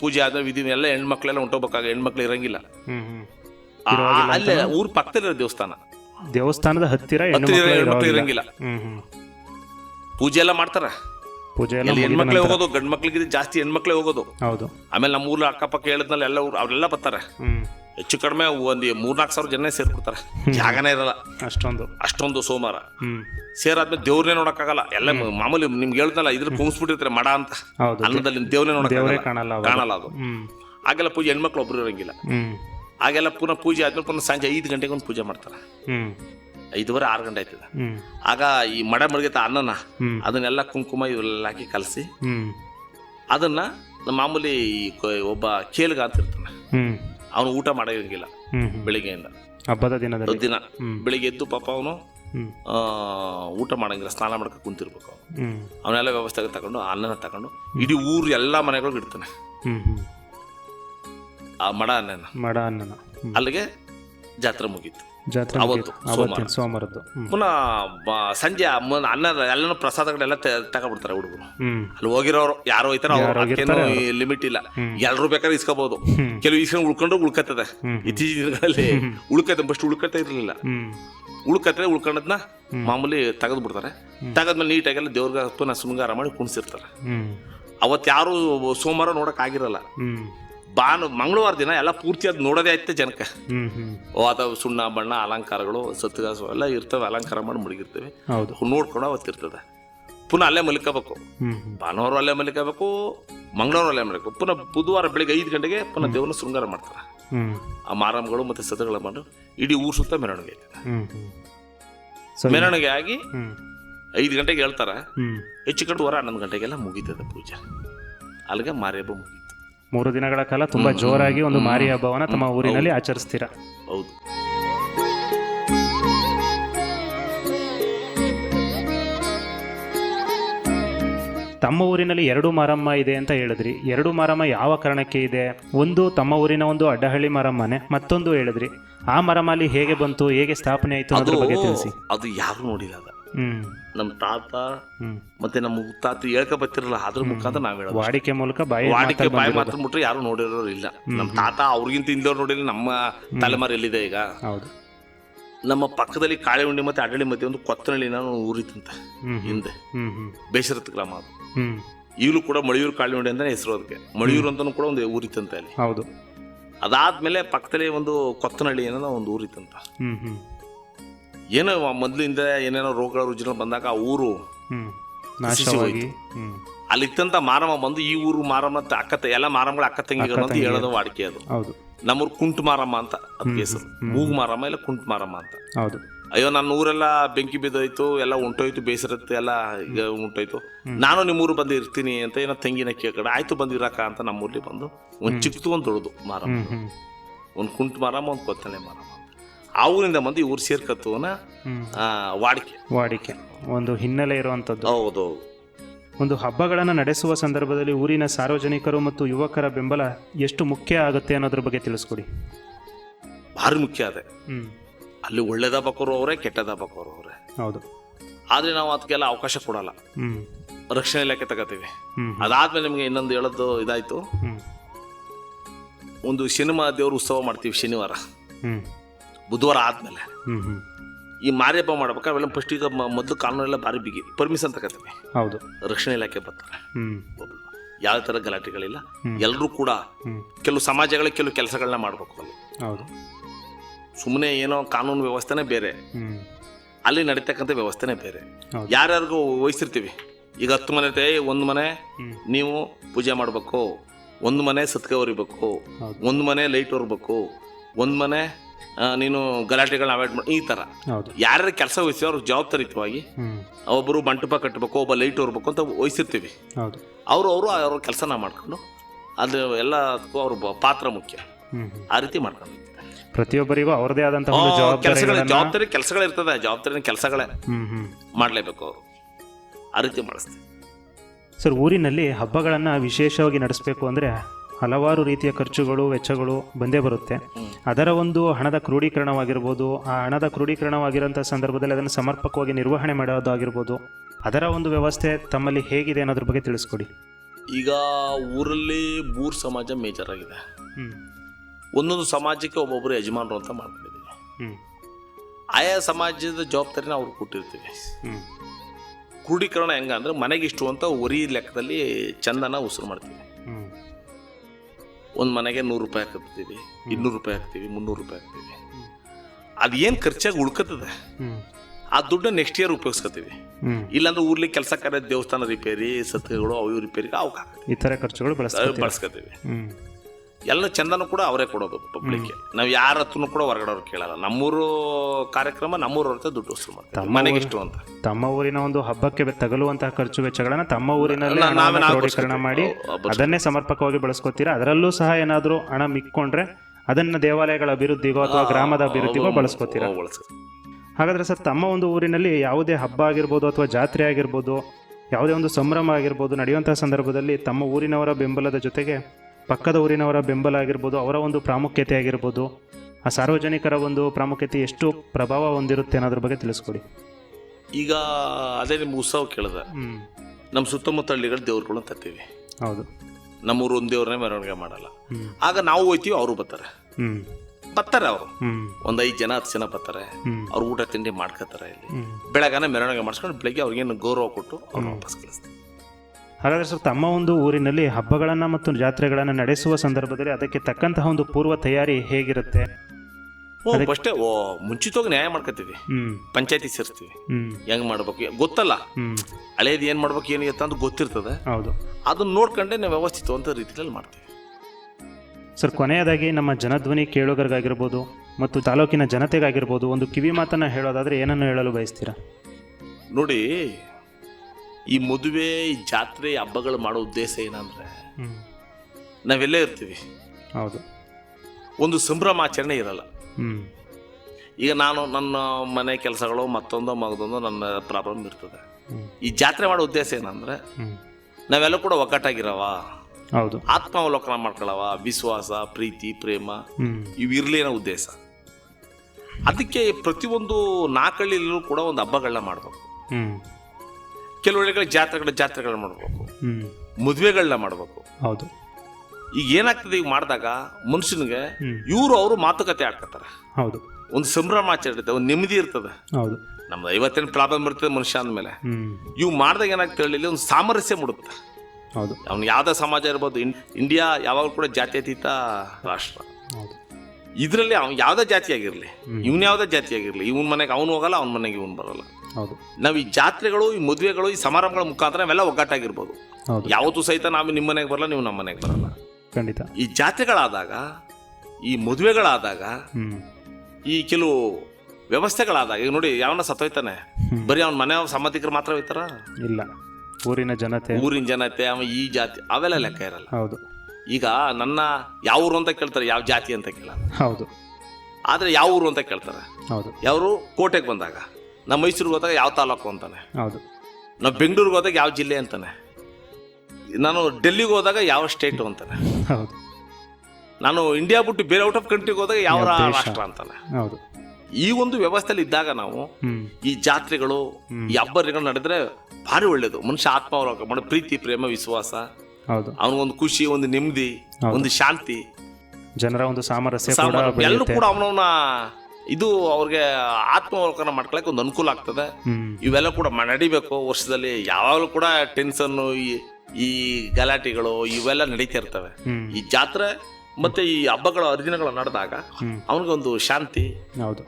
ಪೂಜೆ ಆದ ವಿಧಿ ಎಲ್ಲ ಹೆಣ್ಮಕ್ಳೆಲ್ಲ ಹೊಂಟೋಗ್ಬೇಕಾಗ ಹೆಣ್ಮಕ್ಳು ಇರಂಗಿಲ್ಲ. ಅಲ್ಲೇ ಊರ್ ಪಕ್ಕದಲ್ಲಿರೋ ದೇವಸ್ಥಾನ. ದೇವಸ್ಥಾನದ ಹತ್ತಿರ ಹೆಣ್ಣು ಹತ್ತಿರ ಹೆಣ್ಮಕ್ಳು ಇರಂಗಿಲ್ಲ. ಹ್ಮ್ ಪೂಜೆ ಎಲ್ಲ ಮಾಡ್ತಾರ? ಪೂಜೆ ಎಲ್ಲ ಹೆಣ್ಮಕ್ಳೆ ಹೆಣ್ಮಕ್ಳೇ ಹೋಗೋದು ಗಂಡ್ ಮಕ್ಳಿಗೆ ಜಾಸ್ತಿ ಹೆಣ್ಮಕ್ಳೆ ಹೋಗೋದು. ಹೌದು. ಆಮೇಲೆ ನಮ್ಮ ಊರ್ಲ ಅಕ್ಕಪಕ್ಕ ಹೇಳಿದ್ನಲ್ಲ ಎಲ್ಲ ಊರು ಅವರೆಲ್ಲ ಬರ್ತಾರೆ. ಹ್ಮ್. ಹೆಚ್ಚು ಕಡಿಮೆ ಒಂದು ಮೂರ್ನಾಲ್ಕು ಸಾವಿರ ಜನ ಸೇರ್ಕೊಡ್ತಾರೆ. ಜಾಗನೇ ಇರಲ್ಲ. ಅಷ್ಟೊಂದು. ಅಷ್ಟೊಂದು ಸೋಮವಾರ. ಹ್ಮ್. ಸೇರಾದ್ಮೇಲೆ ದೇವ್ರನ್ನೇ ನೋಡಕ್ಕಾಗಲ್ಲ. ಎಲ್ಲ ಮಾಮೂಲಿ ನಿಮ್ಗೆ ಹೇಳ್ದಲ್ಲ ಇದ್ರ ಕುಂಸ್ಬಿಟ್ಟಿರ್ತಾರೆ ಮಡ ಅಂತ. ಹೌದು. ಅನ್ನದಲ್ಲಿ ದೇವ್ರನ್ನೇ ನೋಡಕ್ ಕಾಣಲ್ಲ ಅವಾಗ. ಕಾಣಲ್ಲ ಅದು. ಹ್ಮ್. ಆಗೆಲ್ಲ ಪೂಜೆ ಹೆಣ್ಮಕ್ಳು ಒಬ್ರು ಇರಂಗಿಲ್ಲ. ಹ್ಮ್. ಆಗೆಲ್ಲ ಪುನಃ ಪೂಜೆ ಆದ್ಮೇಲೆ ಪುನಃ ಸಂಜೆ ಐದು ಗಂಟೆಗೆ ಒಂದು ಪೂಜೆ ಮಾಡ್ತಾರೆ. ಐದುವರೆ ಆರು ಗಂಟೆ ಆಯ್ತದ. ಆಗ ಈ ಮಡ ಮಡಗಿತ ಅನ್ನನ ಅದನ್ನೆಲ್ಲ ಕುಂಕುಮ ಇವೆಲ್ಲ ಹಾಕಿ ಕಲಸಿ ಅದನ್ನ ಮಾಮೂಲಿ ಒಬ್ಬ ಕೇಲ್ಗ ಅಂತ ಇರ್ತಾನೆ. ಅವನು ಊಟ ಮಾಡಿರಂಗಿಲ್ಲ. ಬೆಳಿಗ್ಗೆಯಿಂದ. ಹಬ್ಬದ ದಿನ. ಹ್ಮ್. ಬೆಳಿಗ್ಗೆ ಎದ್ದು ಪಾಪ ಅವನು ಊಟ ಮಾಡಂಗಿಲ್ಲ ಸ್ನಾನ ಮಾಡ್ಕೊಂಡು ಕುಂತಿರ್ಬೇಕು ಅವನೆಲ್ಲ ವ್ಯವಸ್ಥೆ ತಗೊಂಡು ಅನ್ನನ ತಗೊಂಡು ಇಡೀ ಊರು ಎಲ್ಲ ಮನೆಗಳಿಗೆ ಇಡ್ತಾನೆ. ಆ ಮಡ ಅನ್ನನ. ಮಡ ಅನ್ನನ. ಅಲ್ಲಿಗೆ ಜಾತ್ರೆ ಮುಗೀತು. ಜಾತ್ರೆ ಅವತ್ತು, ಸೋಮವಾರದ್ದು. ಪುನಃ ಸಂಜೆ ಅನ್ನ ಎಲ್ಲನೂ ಪ್ರಸಾದಗಳೆಲ್ಲ ತಗೊಬಿಡ್ತಾರೆ ಹುಡುಗರು. ಅಲ್ಲಿ ಹೋಗಿರೋರು ಯಾರು ಹೋಯ್ತಾರ ಲಿಮಿಟ್ ಇಲ್ಲ. ಎಲ್ಲರೂ ಎಲ್ರು ಬೇಕಾದ್ರೆ ಇಸ್ಕೋಬಹುದು ಕೆಲವು ಇಸ್ಕೊಂಡು ಉಳ್ಕೊಂಡ್ರೆ ಉಳ್ಕತ್ತದೆ. ಇತ್ತೀಚಿನ ದಿನಗಳಲ್ಲಿ ಉಳ್ಕತ್ತೆ ಫಸ್ಟ್ ಉಳ್ಕತ್ತೆ ಇರಲಿಲ್ಲ. ಉಳ್ಕತ್ತೆ ಉಳ್ಕೊಂಡದ್ನ ಮಾಮೂಲಿ ತೆಗೆದು ಬಿಡ್ತಾರೆ ತೆಗೆದ್ಮೇಲೆ ನೀಟಾಗೆಲ್ಲ ದೇವ್ರಿಗೆ ಪುನಃ ಶೃಂಗಾರ ಮಾಡಿ ಕುಣಿಸಿರ್ತಾರೆ. ಅವತ್ತು ಯಾರು ಸೋಮವಾರ ನೋಡಕ್ ಆಗಿರಲ್ಲ ಭಾನು ಮಂಗಳವಾರ ದಿನ ಎಲ್ಲ ಪೂರ್ತಿ ಅದು ನೋಡೋದೇ ಆಯ್ತು ಜನಕ್ಕೆ. ವಾದ ಸುಣ್ಣ ಬಣ್ಣ ಅಲಂಕಾರಗಳು ಸತ್ಯಾಸ ಎಲ್ಲ ಇರ್ತವೆ ಅಲಂಕಾರ ಮಾಡಿ ಮುಡುಗಿರ್ತೇವೆ ನೋಡ್ಕೊಂಡು ಅವತ್ತಿರ್ತದೆ. ಪುನಃ ಅಲ್ಲೇ ಮಲ್ಕೋಬೇಕು ಭಾನುವಾರ ಅಲ್ಲೇ ಮಲ್ಕೋಬೇಕು ಮಂಗಳವಾರ ಅಲ್ಲೇ ಮಲಿಕಬೇಕು ಪುನಃ ಬುಧವಾರ ಬೆಳಿಗ್ಗೆ ಐದು ಗಂಟೆಗೆ ಪುನಃ ದೇವನ ಶೃಂಗಾರ ಮಾಡ್ತಾರೆ. ಆ ಮಾರಮ್ಮಗಳು ಮತ್ತೆ ಸತ್ಯಗಳ ಮಾಡು ಇಡೀ ಊರು ಸುತ್ತ ಮೆರವಣಿಗೆ ಐತೆ. ಮೆರವಣಿಗೆ ಆಗಿ ಐದು ಗಂಟೆಗೆ ಹೇಳ್ತಾರೆ. ಹೆಚ್ಚು ಕಡೆ ವಾರ ಹನ್ನೊಂದು ಗಂಟೆಗೆಲ್ಲ ಮುಗೀತದೆ ಪೂಜೆ. ಅಲ್ಲಿಗೆ ಮಾರಿ ಹಬ್ಬ ಮುಗೀತು ಮೂರು ದಿನಗಳ ಕಾಲ ತುಂಬಾ ಜೋರಾಗಿ ಒಂದು ಮಾರಿ ಹಬ್ಬವನ್ನ ತಮ್ಮ ಊರಿನಲ್ಲಿ ಆಚರಿಸ್ತೀರಾ? ಹೌದು. ತಮ್ಮ ಊರಿನಲ್ಲಿ ಎರಡು ಮಾರಮ್ಮ ಇದೆ ಅಂತ ಹೇಳಿದ್ರಿ. ಎರಡು ಮಾರಮ್ಮ ಯಾವ ಕಾರಣಕ್ಕೆ ಇದೆ? ಒಂದು ತಮ್ಮ ಊರಿನ ಒಂದು ಅಡ್ಡಹಳ್ಳಿ ಮಾರಮ್ಮನೆ. ಮತ್ತೊಂದು ಹೇಳಿದ್ರಿ. ಆ ಮರಮಾಲಿ ಹೇಗೆ ಬಂತು? ಹೇಗೆ ಸ್ಥಾಪನೆ ಆಯಿತು ಅದ್ರ ಬಗ್ಗೆ ತಿಳಿಸಿ. ಅದು ಯಾರು ನೋಡಿಲ್ಲ ಹ್ಮ್. ನಮ್ಮ ತಾತ ಮತ್ತೆ ನಮ್ಮ ಮುತ್ತಾತ ಹೇಳ್ಕ ಬರ್ತಿರಲ್ಲ ಅದ್ರ ಮುಖಾಂತರ ನಾವ್ ಹೇಳೋದು ವಾಡಿಕೆ ಮೂಲಕ ಬಾಯಿ ವಾಡಿಕೆ ಬಾಯಿ ಮಾತ್ರ ಮುಟ್ರೆ ಯಾರು ನೋಡಿರೋರು ಇಲ್ಲ. ನಮ್ಮ ತಾತ ಅವ್ರಿಗಿಂತ ಇಲ್ದವ್ರು ನೋಡಿಲ್ಲ ನಮ್ಮ ತಲೆಮಾರಿ ಎಲ್ಲಿದೆ ಈಗ? ಹೌದು. ನಮ್ಮ ಪಕ್ಕದಲ್ಲಿ ಕಾಳೆ ಉಂಡಿ ಮತ್ತೆ ಅಡಳಿ ಮಧ್ಯೆ ಒಂದು ಕೊತ್ತನಳ್ಳಿ ನಾನು ಊರಿತಂತೆ ಹಿಂದೆ. ಬೇಸರತ್ ಗ್ರಾಮ ಅದು. ಈಗಲೂ ಕೂಡ ಮಳಿಯೂರು ಕಾಳಿ ಉಂಡಿ ಅಂತಾನೆ ಹೆಸರು ಅದಕ್ಕೆ. ಮಳಿಯೂರು ಅಂತಾನು ಕೂಡ ಒಂದು ಊರಿತಂತೆ ಅಲ್ಲಿ. ಹೌದು. ಅದಾದ್ಮೇಲೆ ಪಕ್ಕದಲ್ಲಿ ಒಂದು ಕೊತ್ತನಳ್ಳಿ ಏನೋ ಒಂದು ಊರಿತಂತ ಹ್ಮ್ ಹ್ಮ್. ಏನೋ ಮೊದ್ಲಿಂದ ಏನೇನೋ ರೋಗಗಳ ರುಜಿನ ಬಂದಾಗ ಆ ಊರು ನಾಶವಾಗಿ ಅಲ್ಲಿತ್ತಂತ ಹ್ಮ್. ಅಲ್ಲಿ ಇತ್ತಂತ ಮಾರಮ್ಮ ಬಂದು ಈ ಊರು ಮಾರಮ್ಮ ಅಕ್ಕ ಎಲ್ಲ ಮಾರಮ್ಮಗಳ ಅಕ್ಕ ತಂಗಿಗಳು ಅಂತ. ಹೇಳೋದು ವಾಡಿಕೆ ಅದು. ಹೌದು. ನಮ್ಮೂರು ಕುಂಟು ಮಾರಮ್ಮ ಅಂತ ಅದಕ್ಕೆ ಹೆಸರು ಮೂಗು ಮಾರಮ್ಮ ಇಲ್ಲ ಕುಂಟು ಮಾರಮ್ಮ ಅಂತ. ಹೌದು. ಅಯ್ಯೋ ನನ್ನ ಊರೆಲ್ಲ ಬೆಂಕಿ ಬಿದ್ದೋಯ್ತು ಎಲ್ಲ ಉಂಟೋಯ್ತು ಬೇಸರತ್ತೆ ಎಲ್ಲ ಈಗ ಉಂಟೋಯ್ತು. ನಾನು ನಿಮ್ಮೂರು ಬಂದು ಇರ್ತೀನಿ ಅಂತ ಏನೋ ತಂಗಿನ ಕೇಳ್ಕಡೆ ಆಯ್ತು ಬಂದಿರಕ್ಕ ಅಂತ ನಮ್ಮೂರ್ಲಿ ಬಂದು ಒಂದು ಚಿಕ್ಕದು ಒಂದು ದೊಡ್ಡದು ಮಾರಮ್ಮ. ಒಂದ್ ಕುಂಟು ಮಾರಮ್ಮ ಒಂದು ಕೊತ್ತನೆ ಮಾರಮ್ಮ. ಆ ಊರಿಂದ ಬಂದು ಈ ಊರು ಸೇರ್ಕತ್ತು ಅನ್ನೋ, ಹ್ಮ್. ಆ ವಾಡಿಕೆ. ವಾಡಿಕೆ. ಒಂದು ಹಿನ್ನೆಲೆ ಇರುವಂಥದ್ದು. ಹೌದು. ಒಂದು ಹಬ್ಬಗಳನ್ನು ನಡೆಸುವ ಸಂದರ್ಭದಲ್ಲಿ ಊರಿನ ಸಾರ್ವಜನಿಕರು ಮತ್ತು ಯುವಕರ ಬೆಂಬಲ ಎಷ್ಟು ಮುಖ್ಯ ಆಗುತ್ತೆ ಅನ್ನೋದ್ರ ಬಗ್ಗೆ ತಿಳಿಸ್ಕೊಡಿ. ಭಾರಿ ಮುಖ್ಯ ಅದೇ. ಅಲ್ಲಿ ಒಳ್ಳೇದ ಬಕ್ಕೋರು ಅವರೇ ಕೆಟ್ಟದ ಬಕ್ಕೋರು ಅವರೇ. ಹೌದು. ಆದ್ರೆ ನಾವು ಅದಕ್ಕೆಲ್ಲ ಅವಕಾಶ ಕೊಡಲ್ಲ. ರಕ್ಷಣೆ ಇಲಾಖೆ ತಗೋತೀವಿ. ಅದಾದ್ಮೇಲೆ ನಿಮಗೆ ಇನ್ನೊಂದು ಹೇಳೋದು ಇದಾಯ್ತು. ಒಂದು ಸಿನಿಮಾ ದೇವ್ರ ಉತ್ಸವ ಮಾಡ್ತೀವಿ ಶನಿವಾರ. ಬುಧವಾರ ಆದ್ಮೇಲೆ ಈ ಮಾರಿ ಹಬ್ಬ ಮಾಡ್ಬೇಕಾದ್ರೆ ಅವೆಲ್ಲ ಫಸ್ಟ್ ಈಗ ಮೊದಲು ಕಾನೂನೆಲ್ಲ ಭಾರಿ ಬಿಗಿ. ಪರ್ಮಿಷನ್ ತಗೋತೀವಿ ಹೌದು. ರಕ್ಷಣೆ ಇಲಾಖೆ ಬರ್ತಾರೆ. ಒಬ್ರು. ಯಾವ ತರ ಗಲಾಟೆಗಳಿಲ್ಲ. ಎಲ್ಲರೂ ಕೂಡ ಕೆಲವು ಸಮಾಜಗಳ ಕೆಲವು ಕೆಲಸಗಳನ್ನ ಮಾಡಬೇಕು ಅಲ್ಲಿ. ಹೌದು. ಸುಮ್ಮನೆ ಏನೋ ಕಾನೂನು ವ್ಯವಸ್ಥೆನೇ ಬೇರೆ. ಅಲ್ಲಿ ನಡೀತಕ್ಕಂಥ ವ್ಯವಸ್ಥೆನೇ ಬೇರೆ. ಯಾರ್ಯಾರಿಗೂ ವಹಿಸಿರ್ತೀವಿ. ಈಗ ಹತ್ತು ಮನೆ ತೇ ಒಂದು ಮನೆ ನೀವು ಪೂಜೆ ಮಾಡಬೇಕು. ಒಂದು ಮನೆ ಸತ್ಕ ಹೊರಿಬೇಕು ಒಂದು ಮನೆ ಲೈಟ್ ಹೊರಬೇಕು ಒಂದು ಮನೆ ನೀನು ಗಲಾಟೆಗಳನ್ನ ಅವಾಯ್ಡ್ ಮಾಡಿ. ಈ ಥರ ಯಾರ್ಯಾರು ಕೆಲಸ ವಹಿಸ್ತೀವಿ ಅವ್ರು ಜವಾಬ್ದಾರಿತವಾಗಿ ಒಬ್ಬರು ಮಂಟಪ ಕಟ್ಟಬೇಕು ಒಬ್ಬ ಲೈಟ್ ಹೋಗ್ಬೇಕು ಅಂತ ವಹಿಸಿರ್ತೀವಿ. ಅವರು ಅವರು ಅವ್ರ ಕೆಲಸನ ಮಾಡ್ಕೊಂಡು ಅದು ಎಲ್ಲದಕ್ಕೂ ಅವ್ರ ಪಾತ್ರ ಮುಖ್ಯ. ಆ ರೀತಿ ಮಾಡ್ಕೊಂಡು ಪ್ರತಿಯೊಬ್ಬರಿಗೂ ಅವ್ರದೇ ಆದಂತಹ ಒಂದು ಕೆಲಸಗಳ ಇರ್ತದೆ ಜವಾಬ್ದಾರಿ ಕೆಲಸಗಳಿರ್ತದೆ ಜವಾಬ್ದಾರಿ ಕೆಲಸಗಳೇ. ಮಾಡಲೇಬೇಕು ಅವರು. ಆ ರೀತಿ ಮಾಡಿಸ್ತೀವಿ. ಸರ್ ಊರಿನಲ್ಲಿ ಹಬ್ಬಗಳನ್ನು ವಿಶೇಷವಾಗಿ ನಡೆಸಬೇಕು ಅಂದರೆ ಹಲವಾರು ರೀತಿಯ ಖರ್ಚುಗಳು ವೆಚ್ಚಗಳು ಬಂದೇ ಬರುತ್ತೆ. ಅದರ ಒಂದು ಹಣದ ಕ್ರೋಢೀಕರಣವಾಗಿರ್ಬೋದು ಆ ಹಣದ ಕ್ರೋಢೀಕರಣವಾಗಿರೋಂಥ ಸಂದರ್ಭದಲ್ಲಿ ಅದನ್ನು ಸಮರ್ಪಕವಾಗಿ ನಿರ್ವಹಣೆ ಮಾಡೋದಾಗಿರ್ಬೋದು ಅದರ ಒಂದು ವ್ಯವಸ್ಥೆ ತಮ್ಮಲ್ಲಿ ಹೇಗಿದೆ ಅನ್ನೋದ್ರ ಬಗ್ಗೆ ತಿಳಿಸ್ಕೊಡಿ. ಈಗ ಊರಲ್ಲಿ ಮೂರು ಸಮಾಜ ಮೇಜರ್ ಆಗಿದೆ. ಹ್ಞೂ ಒಂದೊಂದು ಸಮಾಜಕ್ಕೆ ಒಬ್ಬೊಬ್ಬರು ಯಜಮಾನರು ಅಂತ ಮಾಡ್ಕೊಂಡಿದ್ದೀವಿ. ಹ್ಞೂ ಆಯಾ ಸಮಾಜದ ಜವಾಬ್ದಾರಿನ ಅವ್ರು ಕೊಟ್ಟಿರ್ತೀವಿ. ಹ್ಞೂ ಕ್ರೋಢೀಕರಣ ಹೆಂಗಂದ್ರೆ ಮನೆಗೆ ಇಷ್ಟು ಅಂತ ಒರಿ ಲೆಕ್ಕದಲ್ಲಿ ಚಂದನ ಉಸಿರು ಮಾಡ್ತೀವಿ. ಒಂದು ಮನೆಗೆ ನೂರು ರೂಪಾಯಿ ಹಾಕತ್ತೀವಿ ಇನ್ನೂರು ರೂಪಾಯಿ ಹಾಕ್ತೀವಿ ಮುನ್ನೂರು ರೂಪಾಯಿ ಹಾಕ್ತೀವಿ. ಅದು ಏನು ಖರ್ಚಾಗಿ ಉಳ್ಕತ್ತದೆ? ಆ ದುಡ್ಡು ನೆಕ್ಸ್ಟ್ ಇಯರ್ ಉಪಯೋಗಿಸ್ಕೊತೀವಿ ಇಲ್ಲಾಂದ್ರೆ ಊರ್ಲಿ ಕೆಲಸ ಕಾರ್ಯ ದೇವಸ್ಥಾನ ರಿಪೇರಿ ಸತ್ಯಗಳು ಅವು ಇವು ರಿಪೇರಿಗೆ ಅವಕ್ಕೆ ಈ ಥರ ಖರ್ಚುಗಳು ಬಳಸ್ಕೊತೀವಿ. ಎಲ್ಲ ಚಂದನೂ ಕೂಡ ಅವರೇ ಕೊಡೋದು ಪಬ್ಲಿಕ್ಗೆ. ನಾವು ಯಾರ ಹತ್ರನೂ ಕೂಡ ಹೊರಗಡೆ ಅವ್ರು ಕೇಳಲ್ಲ. ನಮ್ಮೂರು ಕಾರ್ಯಕ್ರಮ ನಮ್ಮೂರ ಹೊರತ ದುಡ್ಡು ವಸೂಲು ಮಾಡ್ತಾರೆ. ಮನೆಗೆ ಇಷ್ಟು ಅಂತ ತಮ್ಮ ಊರಿನ ಒಂದು ಹಬ್ಬಕ್ಕೆ ತಗಲುವಂತಹ ಖರ್ಚು ವೆಚ್ಚಗಳನ್ನ ತಮ್ಮ ಊರಿನಲ್ಲಿ ಕ್ರೋಢೀಕರಣ ಮಾಡಿ. ಅದನ್ನೇ ಸಮರ್ಪಕವಾಗಿ ಬಳಸ್ಕೊತೀರಾ? ಅದರಲ್ಲೂ ಸಹ ಏನಾದರೂ ಹಣ ಮಿಕ್ಕೊಂಡ್ರೆ ಅದನ್ನ ದೇವಾಲಯಗಳ ಅಭಿವೃದ್ಧಿಗೋ ಅಥವಾ ಗ್ರಾಮದ ಅಭಿವೃದ್ಧಿಗೋ ಬಳಸ್ಕೊತೀರಾ? ಹಾಗಾದ್ರೆ ಸರ್ ತಮ್ಮ ಒಂದು ಊರಿನಲ್ಲಿ ಯಾವುದೇ ಹಬ್ಬ ಆಗಿರ್ಬೋದು ಅಥವಾ ಜಾತ್ರೆ ಆಗಿರ್ಬೋದು ಯಾವುದೇ ಒಂದು ಸಂಭ್ರಮ ಆಗಿರ್ಬೋದು ನಡೆಯುವಂತಹ ಸಂದರ್ಭದಲ್ಲಿ ತಮ್ಮ ಊರಿನವರ ಬೆಂಬಲದ ಜೊತೆಗೆ ಪಕ್ಕದ ಊರಿನವರ ಬೆಂಬಲ ಆಗಿರ್ಬೋದು ಅವರ ಒಂದು ಪ್ರಾಮುಖ್ಯತೆ ಆಗಿರ್ಬೋದು ಆ ಸಾರ್ವಜನಿಕರ ಒಂದು ಪ್ರಾಮುಖ್ಯತೆ ಎಷ್ಟು ಪ್ರಭಾವ ಹೊಂದಿರುತ್ತೆ ಅನ್ನೋದ್ರ ಬಗ್ಗೆ ತಿಳಿಸ್ಕೊಡಿ. ಈಗ ಅದೇ ನಿಮ್ಮ ಉತ್ಸವ ಕೇಳಿದೆ. ನಮ್ಮ ಸುತ್ತಮುತ್ತ ಹಳ್ಳಿಗಳು ದೇವ್ರುಗಳನ್ನ ತರ್ತೀವಿ. ಹೌದು. ನಮ್ಮೂರು ಒಂದು ದೇವ್ರನ್ನೇ ಮೆರವಣಿಗೆ ಮಾಡಲ್ಲ. ಆಗ ನಾವು ಹೋಯ್ತೀವಿ ಅವರು ಬರ್ತಾರೆ. ಬರ್ತಾರೆ ಅವರು. ಒಂದು ಐದು ಜನ ಹತ್ತು ಜನ ಬರ್ತಾರೆ. ಅವ್ರು ಊಟ ತಿಂಡಿ ಮಾಡ್ಕೋತಾರೆ ಇಲ್ಲಿ. ಬೆಳಗ್ಗೆ ಬೆಳಗಾನ ಮೆರವಣಿಗೆ ಮಾಡಿಸ್ಕೊಂಡು ಬೆಳಗ್ಗೆ ಅವ್ರಿಗೇನು ಗೌರವ ಕೊಟ್ಟು ಅವ್ರು ವಾಪಸ್ ಕಳಿಸ್ತಾರೆ ಹಾಗಾದ್ರೆ ಸರ್ ತಮ್ಮ ಒಂದು ಊರಿನಲ್ಲಿ ಹಬ್ಬಗಳನ್ನು ಮತ್ತು ಜಾತ್ರೆಗಳನ್ನು ನಡೆಸುವ ಸಂದರ್ಭದಲ್ಲಿ ಅದಕ್ಕೆ ತಕ್ಕಂತಹ ಒಂದು ಪೂರ್ವ ತಯಾರಿ ಹೇಗಿರುತ್ತೆ? ಓ ಅಷ್ಟೇ ಓ ಮುಂಚಿತವಾಗಿ ನ್ಯಾಯ ಮಾಡ್ಕೋತೀವಿ ಪಂಚಾಯತಿ ಸೇರಿಸ್ತೀವಿ. ಹ್ಮ್. ಹೆಂಗ್ ಮಾಡ್ಬೇಕು? ಗೊತ್ತಲ್ಲ. ಹಳೇದು ಏನ್ ಮಾಡ್ಬೇಕು ಏನು ಅಂತ ಗೊತ್ತಿರ್ತದೆ. ಹೌದು. ಅದನ್ನ ನೋಡ್ಕೊಂಡೆ ನಾವು ವ್ಯವಸ್ಥಿತವಂತ ರೀತಿಯಲ್ಲಿ ಮಾಡ್ತೀವಿ. ಸರ್ ಕೊನೆಯದಾಗಿ ನಮ್ಮ ಜನಧ್ವನಿ ಕೇಳುಗರಿಗಾಗಿರ್ಬೋದು ಮತ್ತು ತಾಲೂಕಿನ ಜನತೆಗಾಗಿರ್ಬೋದು ಒಂದು ಕಿವಿ ಮಾತನ್ನ ಹೇಳೋದಾದ್ರೆ ಏನನ್ನು ಹೇಳಲು ಬಯಸ್ತೀರಾ? ನೋಡಿ ಈ ಮದುವೆ ಈ ಜಾತ್ರೆ ಹಬ್ಬಗಳು ಮಾಡೋ ಉದ್ದೇಶ ಏನಂದ್ರೆ ನಾವೆಲ್ಲೇ ಇರ್ತೀವಿ. ಹೌದು. ಒಂದು ಸಂಭ್ರಮಾಚರಣೆ ಇರಲ್ಲ. ಈಗ ನಾನು ನನ್ನ ಮನೆ ಕೆಲಸಗಳು ಮತ್ತೊಂದು ಮಗದೊಂದು ನನ್ನ ಪ್ರಾಬ್ಲಮ್ ಇರ್ತದೆ. ಈ ಜಾತ್ರೆ ಮಾಡೋ ಉದ್ದೇಶ ಏನಂದ್ರೆ ನಾವೆಲ್ಲ ಕೂಡ ಒಗ್ಗಟ್ಟಾಗಿರವ. ಹೌದು. ಆತ್ಮಾವಲೋಕನ ಮಾಡ್ಕೊಳವ ವಿಶ್ವಾಸ ಪ್ರೀತಿ ಪ್ರೇಮ ಇವಿರಲಿ ಅನ್ನೋ ಉದ್ದೇಶ. ಅದಕ್ಕೆ ಪ್ರತಿಯೊಂದು ನಾಲ್ಕಳ್ಳಿಲೂ ಕೂಡ ಒಂದು ಹಬ್ಬಗಳನ್ನ ಮಾಡಬೇಕು. ಕೆಲವು ಜಾತ್ರೆಗಳ ಜಾತ್ರೆಗಳನ್ನ ಮಾಡಬೇಕು. ಮದುವೆಗಳನ್ನ ಮಾಡಬೇಕು. ಹೌದು. ಈಗ ಏನಾಗ್ತದೆ ಈಗ ಮಾಡಿದಾಗ ಮನುಷ್ಯನಿಗೆ ಇವರು ಅವರು ಮಾತುಕತೆ ಆಡ್ಕೊತಾರೆ ಹೌದು. ಒಂದು ಸಂಭ್ರಮಾಚರಣೆ ಒಂದು ನೆಮ್ಮದಿ ಇರ್ತದೆ. ಹೌದು. ನಮ್ದು ಐವತ್ತೇನು ಪ್ರಾಬ್ಲಮ್ ಬರ್ತದೆ ಮನುಷ್ಯ ಅಂದಮೇಲೆ. ಇವು ಮಾಡಿದಾಗ ಏನಾಗ್ತದೆ ಹೇಳಿ ಒಂದು ಸಾಮರಸ್ಯ ಮೂಡುತ್ತೆ. ಹೌದು. ಅವ್ನು ಯಾವುದೇ ಸಮಾಜ ಇರ್ಬೋದು ಇಂಡಿಯಾ ಯಾವಾಗಲೂ ಕೂಡ ಜಾತ್ಯತೀತ ರಾಷ್ಟ್ರ. ಹೌದು. ಇದರಲ್ಲಿ ಅವ್ನು ಯಾವುದೇ ಜಾತಿ ಆಗಿರಲಿ ಇವನ್ ಯಾವುದೇ ಜಾತಿ ಆಗಿರಲಿ ಇವನ್ ಮನೆಗೆ ಅವನು ಹೋಗಲ್ಲ ಅವ್ನ ಮನೆಗೆ ಇವನು ಬರಲ್ಲ. ಹೌದು. ನಾವು ಈ ಜಾತ್ರೆಗಳು ಈ ಮದುವೆಗಳು ಈ ಸಮಾರಂಭಗಳ ಮುಖಾಂತರ ನಾವೆಲ್ಲ ಒಗ್ಗಟ್ಟಾಗಿರ್ಬೋದು. ಯಾವತ್ತೂ ಸಹಿತ ನಾವು ನಿಮ್ಮ ಮನೆಗೆ ಬರಲ್ಲ ನೀವು ನಮ್ಮ ಮನೆಗೆ ಬರಲ್ಲ. ಖಂಡಿತ. ಈ ಜಾತ್ರೆಗಳಾದಾಗ ಈ ಮದುವೆಗಳಾದಾಗ ಈ ಕೆಲವು ವ್ಯವಸ್ಥೆಗಳಾದಾಗ ಈಗ ನೋಡಿ ಯಾವನ ಸತ್ತೋಯ್ತಾನೆ. ಬರೀ ಅವ್ನ ಮನೆ ಸಂಬಂಧಿಕರು ಮಾತ್ರ ಹೋಯ್ತಾರ? ಇಲ್ಲ. ಊರಿನ ಜನತೆ. ಊರಿನ ಜನತೆ ಅವ ಈ ಜಾತಿ ಅವೆಲ್ಲ ಲೆಕ್ಕ ಇರಲ್ಲ. ಹೌದು. ಈಗ ನನ್ನ ಯಾವ ಊರು ಅಂತ ಕೇಳ್ತಾರೆ ಯಾವ ಜಾತಿ ಅಂತ ಕೇಳ ಹೌದು. ಆದ್ರೆ ಯಾವ ಊರು ಅಂತ ಕೇಳ್ತಾರೆ. ಹೌದು. ಯಾವರು? ಕೋಟೆಗೆ ಬಂದಾಗ. ನಮ್ಮ ಮೈಸೂರಿಗೆ ಹೋದಾಗ ಯಾವ ತಾಲೂಕು ಅಂತಾನೆ. ಹೌದು. ನಾವು ಬೆಂಗಳೂರಿಗೆ ಹೋದಾಗ ಯಾವ ಜಿಲ್ಲೆ ಅಂತಾನೆ. ನಾನು ಡೆಲ್ಲಿಗೆ ಹೋದಾಗ ಯಾವ ಸ್ಟೇಟು ಅಂತಾನೆ. ಹೌದು. ನಾನು ಇಂಡಿಯಾ ಬಿಟ್ಟು ಬೇರೆ ಔಟ್ ಆಫ್ ಕಂಟ್ರಿಗೆ ಹೋದಾಗ ಯಾವ ಯಾವ ರಾಷ್ಟ್ರ ಅಂತಾನೆ. ಹೌದು. ಈ ಒಂದು ವ್ಯವಸ್ಥೆಯಲ್ಲಿ ಇದ್ದಾಗ ನಾವು ಈ ಜಾತ್ರೆಗಳು ಈ ಹಬ್ಬರಿಗಳು ನಡೆದ್ರೆ ಭಾರಿ ಒಳ್ಳೇದು. ಮನುಷ್ಯ ಆತ್ಮಾವಲೋಕ ಮಾಡೋ. ಪ್ರೀತಿ ಪ್ರೇಮ ವಿಶ್ವಾಸ. ಹೌದು. ಅವನಿಗೊಂದು ಖುಷಿ ಒಂದು ನೆಮ್ಮದಿ. ಒಂದು ಶಾಂತಿ. ಜನರ ಒಂದು ಸಾಮರಸ್ಯ ಎಲ್ಲರೂ ಕೂಡ ಅವನವನ ಇದು ಅವ್ರಿಗೆ ಆತ್ಮಾವಲೋಕನ ಮಾಡ್ಕೊಳಕ್ಕೆ ಒಂದು ಅನುಕೂಲ ಆಗ್ತದೆ. ಇವೆಲ್ಲ ಕೂಡ ನಡಿಬೇಕು. ವರ್ಷದಲ್ಲಿ ಯಾವಾಗಲೂ ಕೂಡ ಟೆನ್ಷನ್ ಈ ಈ ಗಲಾಟೆಗಳು ಇವೆಲ್ಲ ನಡೀತಾ ಇರ್ತವೆ. ಈ ಜಾತ್ರೆ ಮತ್ತೆ ಈ ಹಬ್ಬಗಳ ಹರಿದಿನಗಳು ನಡೆದಾಗ ಅವನಿಗೊಂದು ಅವನಿಗೆ ಒಂದು ಶಾಂತಿ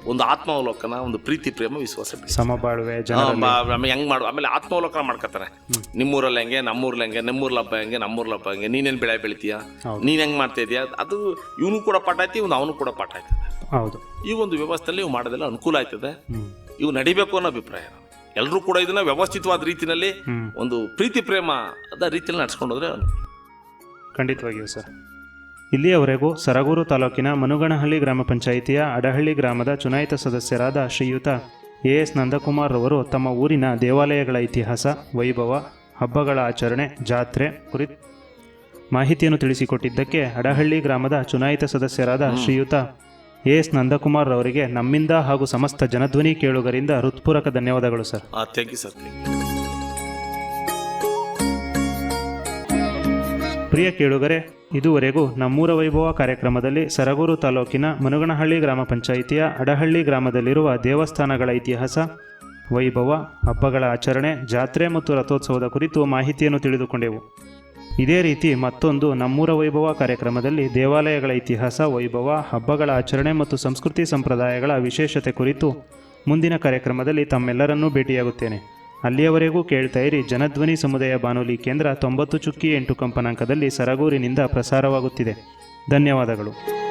ಒಂದು ಆತ್ಮಾವಲೋಕನ ಒಂದು ಪ್ರೀತಿ ಪ್ರೇಮ ವಿಶ್ವಾಸ. ಸಮಬಾಳ್ವೆ ಆಮೇಲೆ ಹೆಂಗ್ ಮಾಡು ಆಮೇಲೆ ಆತ್ಮಾವಲೋಕನ ಮಾಡ್ಕೊತಾರೆ. ನಿಮ್ಮೂರಲ್ಲಿ ಹೆಂಗೆ ನಮ್ಮೂರಲ್ಲಿ ಹೆಂಗೆ ನಮ್ಮೂರ್ಲ ಹಬ್ಬ ಹೆಂಗೆ ನಮ್ಮೂರ್ಲ ಹಬ್ಬ ಹೆಂಗೆ ನೀನೇನ್ ಬೆಳೆ ಬೆಳಿತೀಯ. ನೀನ್ ಹೆಂಗ್ ಮಾಡ್ತಾ ಇದೀಯ? ಅದು ಇವನು ಕೂಡ ಪಾಠ ಐತಿ ಇವ್ನು ಅವನು ಕೂಡ ಪಾಠ ಆಯ್ತದೆ. ಹೌದು. ಈ ಒಂದು ವ್ಯವಸ್ಥೆಯಲ್ಲಿ ಇವು ಮಾಡೋದೆಲ್ಲ ಅನುಕೂಲ ಆಯ್ತದೆ. ಇವು ನಡಿಬೇಕು ಅನ್ನೋ ಅಭಿಪ್ರಾಯ. ಎಲ್ಲರೂ ಕೂಡ ಇದನ್ನ ವ್ಯವಸ್ಥಿತವಾದ ರೀತಿನಲ್ಲಿ ಒಂದು ಪ್ರೀತಿ ಪ್ರೇಮದ ರೀತಿಯಲ್ಲಿ ನಡ್ಸ್ಕೊಂಡೋದ್ರೆ ಖಂಡಿತವಾಗಿಯೂ ಸರ್. ಇಲ್ಲಿಯವರೆಗೂ ಸರಗೂರು ತಾಲೂಕಿನ ಮನುಗಣಹಳ್ಳಿ ಗ್ರಾಮ ಪಂಚಾಯಿತಿಯ ಅಡಹಳ್ಳಿ ಗ್ರಾಮದ ಚುನಾಯಿತ ಸದಸ್ಯರಾದ ಶ್ರೀಯುತ ಎ ಎಸ್ ನಂದಕುಮಾರ್ ರವರು ತಮ್ಮ ಊರಿನ ದೇವಾಲಯಗಳ ಇತಿಹಾಸ, ವೈಭವ, ಹಬ್ಬಗಳ ಆಚರಣೆ, ಜಾತ್ರೆ ಕುರಿತು ಮಾಹಿತಿಯನ್ನು ತಿಳಿಸಿಕೊಟ್ಟಿದ್ದಕ್ಕೆ ಅಡಹಳ್ಳಿ ಗ್ರಾಮದ ಚುನಾಯಿತ ಸದಸ್ಯರಾದ ಶ್ರೀಯುತ ಎ ಎಸ್ ನಂದಕುಮಾರ್ ರವರಿಗೆ ನಮ್ಮಿಂದ ಹಾಗೂ ಸಮಸ್ತ ಜನಧ್ವನಿ ಕೇಳುಗರಿಂದ ಹೃತ್ಪೂರ್ವಕ ಧನ್ಯವಾದಗಳು ಸರ್. ಥ್ಯಾಂಕ್ ಯು ಸರ್ ಪ್ರಿಯ ಕೇಳುಗರೆ, ಇದುವರೆಗೂ ನಮ್ಮೂರ ವೈಭವ ಕಾರ್ಯಕ್ರಮದಲ್ಲಿ ಸರಗೂರು ತಾಲೂಕಿನ ಮನುಗನಹಳ್ಳಿ ಗ್ರಾಮ ಪಂಚಾಯಿತಿಯ ಅಡಹಳ್ಳಿ ಗ್ರಾಮದಲ್ಲಿರುವ ದೇವಸ್ಥಾನಗಳ ಇತಿಹಾಸ, ವೈಭವ, ಹಬ್ಬಗಳ ಆಚರಣೆ, ಜಾತ್ರೆ ಮತ್ತು ರಥೋತ್ಸವದ ಕುರಿತು ಮಾಹಿತಿಯನ್ನು ತಿಳಿದುಕೊಂಡೆವು. ಇದೇ ರೀತಿ ಮತ್ತೊಂದು ನಮ್ಮೂರ ವೈಭವ ಕಾರ್ಯಕ್ರಮದಲ್ಲಿ ದೇವಾಲಯಗಳ ಇತಿಹಾಸ, ವೈಭವ, ಹಬ್ಬಗಳ ಆಚರಣೆ ಮತ್ತು ಸಂಸ್ಕೃತಿ ಸಂಪ್ರದಾಯಗಳ ವಿಶೇಷತೆ ಕುರಿತು ಮುಂದಿನ ಕಾರ್ಯಕ್ರಮದಲ್ಲಿ ತಮ್ಮೆಲ್ಲರನ್ನೂ ಭೇಟಿಯಾಗುತ್ತೇನೆ. ಅಲ್ಲಿಯವರೆಗೂ ಕೇಳ್ತಾ ಇರಿ ಜನಧ್ವನಿ ಸಮುದಾಯ ಬಾನುಲಿ ಕೇಂದ್ರ ತೊಂಬತ್ತು ಚುಕ್ಕಿ ಎಂಟು ಕಂಪನಾಂಕದಲ್ಲಿ ಸರಗೂರಿನಿಂದ ಪ್ರಸಾರವಾಗುತ್ತಿದೆ. ಧನ್ಯವಾದಗಳು.